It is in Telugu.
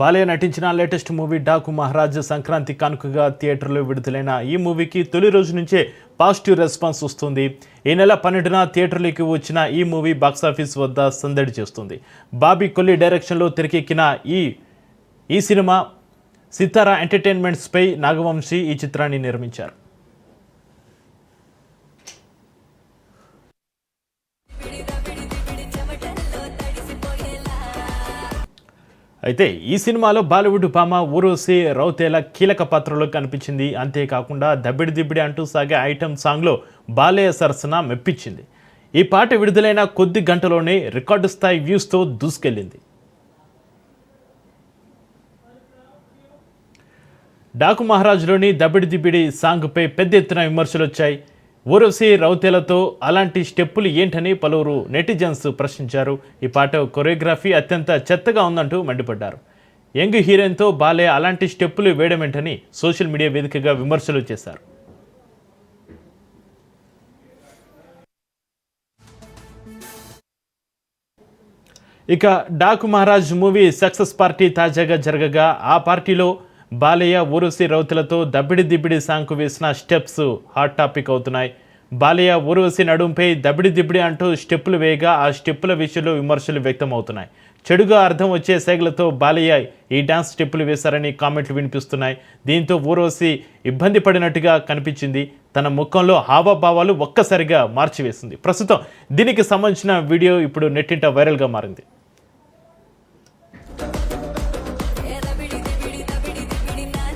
బాలయ్య నటించిన లేటెస్ట్ మూవీ డాకు మహారాజ్ సంక్రాంతి కానుకగా థియేటర్లో విడుదలైన ఈ మూవీకి తొలి రోజు నుంచే పాజిటివ్ రెస్పాన్స్ వస్తుంది. ఈ నెల పన్నెండున థియేటర్లోకి వచ్చిన ఈ మూవీ బాక్సాఫీస్ వద్ద సందడి చేస్తుంది. బాబీ కొల్లి డైరెక్షన్లో తెరకెక్కిన ఈ ఈ సినిమా సితారా ఎంటర్టైన్మెంట్స్పై నాగవంశీ ఈ చిత్రాన్ని నిర్మించారు. అయితే ఈ సినిమాలో బాలీవుడ్ భామ ఊరోసి రౌతేల కీలక పాత్రలో కనిపించింది. అంతేకాకుండా దబ్బిడి దిబ్బిడి అంటూ సాగే ఐటమ్ సాంగ్లో బాలయ్య సరసన మెప్పించింది. ఈ పాట విడుదలైన కొద్ది గంటలోనే రికార్డు స్థాయి వ్యూస్తో దూసుకెళ్ళింది. డాకు మహారాజ్లోని దబిడి దిబిడి సాంగ్పై పెద్ద ఎత్తున విమర్శలు వచ్చాయి. ఊరవసి రౌతేలతో అలాంటి స్టెప్పులు ఏంటని పలువురు నెటిజన్స్ ప్రశ్నించారు. ఈ పాట కొరియోగ్రఫీ అత్యంత చెత్తగా ఉందంటూ మండిపడ్డారు. యంగ్ హీరోయిన్తో బాలే అలాంటి స్టెప్పులు వేయడమేంటని సోషల్ మీడియా వేదికగా విమర్శలు చేశారు. ఇక Daaku Maharaaj movie success party తాజాగా జరగగా ఆ పార్టీలో బాలయ్య ఊరుసి రౌతులతో దబ్బిడి దిబ్బిడి సాంగ్కు వేసిన స్టెప్స్ హాట్ టాపిక్ అవుతున్నాయి. బాలయ్య ఊరువసి నడుంపై దబ్బిడి దిబ్బిడి అంటూ స్టెప్పులు వేయగా ఆ స్టెప్పుల విషయంలో విమర్శలు వ్యక్తమవుతున్నాయి. చెడుగా అర్థం వచ్చే సైగలతో బాలయ్య ఈ డాన్స్ స్టెప్పులు వేశారని కామెంట్లు వినిపిస్తున్నాయి. దీంతో ఊర్వశి ఇబ్బంది పడినట్టుగా కనిపించింది. తన ముఖంలో హావభావాలు ఒక్కసారిగా మార్చివేసింది. ప్రస్తుతం దీనికి సంబంధించిన వీడియో ఇప్పుడు నెట్టింట వైరల్గా మారింది.